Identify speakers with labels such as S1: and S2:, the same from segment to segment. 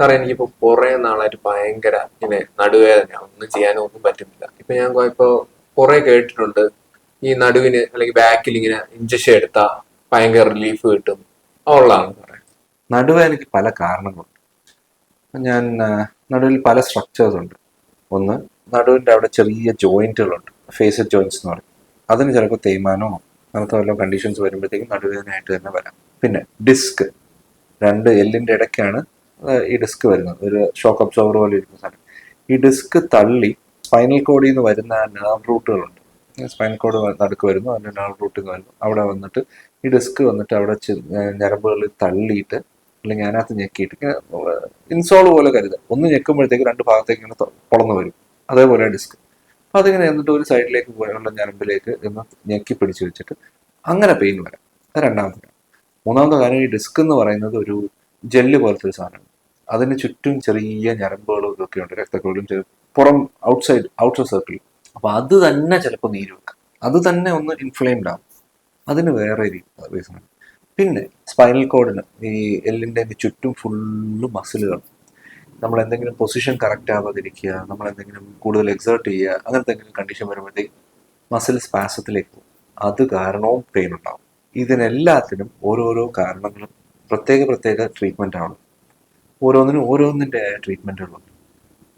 S1: സാറേ എനിക്കിപ്പോ കുറെ നാളായിട്ട് ഭയങ്കര ഇങ്ങനെ നടുവേദന. ഒന്നും ചെയ്യാനോ ഒന്നും പറ്റുന്നില്ല. ഇപ്പൊ ഞാൻ ഇപ്പോ കുറെ കേട്ടിട്ടുണ്ട്. ഈ നടുവിന് അല്ലെങ്കിൽ ബാക്കിൽ ഇങ്ങനെ ഇഞ്ചക്ഷൻ എടുത്താ ഭയങ്കര റിലീഫ് കിട്ടും. ഉള്ളതാണ് സാറേ.
S2: നടുവേദനയ്ക്ക് പല കാരണങ്ങളുണ്ട്. ഞാൻ നടുവിൽ പല സ്ട്രക്ചേഴ്സ് ഉണ്ട്. ഒന്ന് നടുവിന്റെ അവിടെ ചെറിയ ജോയിന്റുകളുണ്ട് ഫേസ് ജോയിന്റ്സ് എന്ന് പറയും. അതിന് ചിലപ്പോൾ തേയ്മാനോ അങ്ങനത്തെ വല്ല കണ്ടീഷൻസ് വരുമ്പോഴത്തേക്കും നടുവേദനയായിട്ട് തന്നെ വരാം. പിന്നെ ഡിസ്ക് രണ്ട് എല്ലിന്റെ ഇടയ്ക്കാണ് ഈ ഡിസ്ക് വരുന്നത്. ഒരു ഷോക്ക് അബ്സോർവർ പോലെ ഇരിക്കുന്ന സാധനം. ഈ ഡിസ്ക് തള്ളി സ്പൈനൽ കോഡിൽ നിന്ന് വരുന്ന നെർവ് റൂട്ടുകളുണ്ട് സ്പൈനൽ കോഡ് നടുക്ക് വരുന്നു അതിന്റെ നെർവ് റൂട്ടിൽ നിന്ന് വരുന്നു. അവിടെ വന്നിട്ട് ഈ ഡിസ്ക് വന്നിട്ട് അവിടെ ഞരമ്പുകളിൽ തള്ളിയിട്ട് അല്ലെങ്കിൽ അതിനകത്ത് ഞെക്കിയിട്ട് ഇങ്ങനെ ഇൻസോൾ പോലെ കരുതുക ഒന്ന് ഞെക്കുമ്പോഴത്തേക്ക് രണ്ട് ഭാഗത്തേക്ക് ഇങ്ങനെ പൊളന്ന് വരും. അതേപോലെ ഡിസ്ക്. അപ്പം അതിങ്ങനെ എന്നിട്ട് ഒരു സൈഡിലേക്ക് പോയുള്ള ഞരമ്പിലേക്ക് ഒന്ന് ഞെക്കി പിടിച്ച് വെച്ചിട്ട് അങ്ങനെ പെയിൻ വരാം. അത് രണ്ടാമത്തെ മൂന്നാമത്തെ കാര്യം ഈ ഡിസ്ക് എന്ന് പറയുന്നത് ഒരു ജെല്ല് പോലത്തെ ഒരു സാധനമാണ്. അതിന് ചുറ്റും ചെറിയ ഞരമ്പുകളും ഇതൊക്കെ ഉണ്ട് രക്തക്കുഴലും പുറം ഔട്ട്സൈഡ് ഔട്ടർ സർക്കിൾ അപ്പൊ അത് തന്നെ ചിലപ്പോൾ നീര് വെക്കുക അത് തന്നെ ഒന്ന് ഇൻഫ്ലെയിംഡ് ആവും. അതിന് വേറെ റീസൺ പിന്നെ സ്പൈനൽ കോഡിന് ഈ എല്ലിന്റെ ചുറ്റും ഫുള്ള് മസിലുകൾ നമ്മൾ എന്തെങ്കിലും പൊസിഷൻ കറക്റ്റ് ആവാതിരിക്കുക നമ്മൾ എന്തെങ്കിലും കൂടുതൽ എക്സേർട്ട് ചെയ്യുക അങ്ങനത്തെ എന്തെങ്കിലും കണ്ടീഷൻ വരുമ്പോഴത്തേക്ക് മസിൽ സ്പാസത്തിലേക്ക് പോകും. അത് കാരണവും പെയിൻ ഉണ്ടാവും. ഇതിനെല്ലാത്തിനും ഓരോരോ കാരണങ്ങളും പ്രത്യേക പ്രത്യേക ട്രീറ്റ്മെന്റ് ഓരോന്നിനും ഓരോന്നിന്റെ ട്രീറ്റ്മെന്റുകളുണ്ട്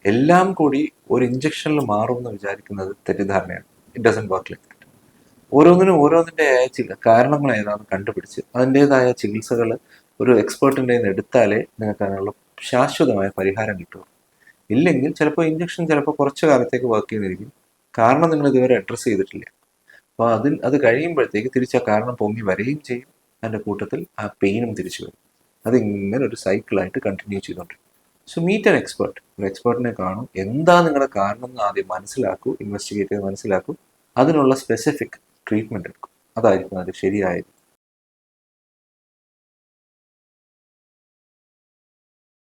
S2: എല്ലാം കൂടി ഒരു ഇഞ്ചക്ഷനിൽ മാറും എന്ന് വിചാരിക്കുന്നത് തെറ്റിദ്ധാരണയാണ്. It doesn't work like that ഓരോന്നിനും ഓരോന്നിന്റെ കാരണങ്ങൾ ഏതാണെന്ന് കണ്ടുപിടിച്ച് അതിന്റെതായ ചികിത്സകൾ ഒരു എക്സ്പേർട്ടിന്റെ നിന്ന് എടുത്താലേ നിങ്ങൾക്ക് അതിനുള്ള ശാശ്വതമായ പരിഹാരം കിട്ടുള്ളൂ. ഇല്ലെങ്കിൽ ചിലപ്പോൾ ഇഞ്ചക്ഷൻ ചിലപ്പോൾ കുറച്ച് കാലത്തേക്ക് വർക്ക് ചെയ്യുന്നിരിക്കും കാരണം നിങ്ങൾ ഇതുവരെ അഡ്രസ്സ് ചെയ്തിട്ടില്ല. അപ്പോൾ അതിൽ അത് കഴിയുമ്പോഴത്തേക്ക് തിരിച്ച് ആ കാരണം പൊങ്ങി വരികയും ചെയ്യും. അതിന്റെ കൂട്ടത്തിൽ ആ പെയിനും തിരിച്ചു വരും. അതിങ്ങനെ ഒരു സൈക്കിളായിട്ട് കണ്ടിന്യൂ ചെയ്തുകൊണ്ടിരിക്കും സോ മീറ്റ് ആൻ എക്സ്പേർട്ട് ഒരു എക്സ്പേർട്ടിനെ കാണും. എന്താ നിങ്ങളുടെ കാരണം എന്ന് ആദ്യം മനസ്സിലാക്കൂ ഇൻവെസ്റ്റിഗേറ്റ് ചെയ്ത് മനസ്സിലാക്കൂ. അതിനുള്ള സ്പെസിഫിക് ട്രീറ്റ്മെന്റ് എടുക്കും. അതായിരിക്കും അത് ശരിയായത്.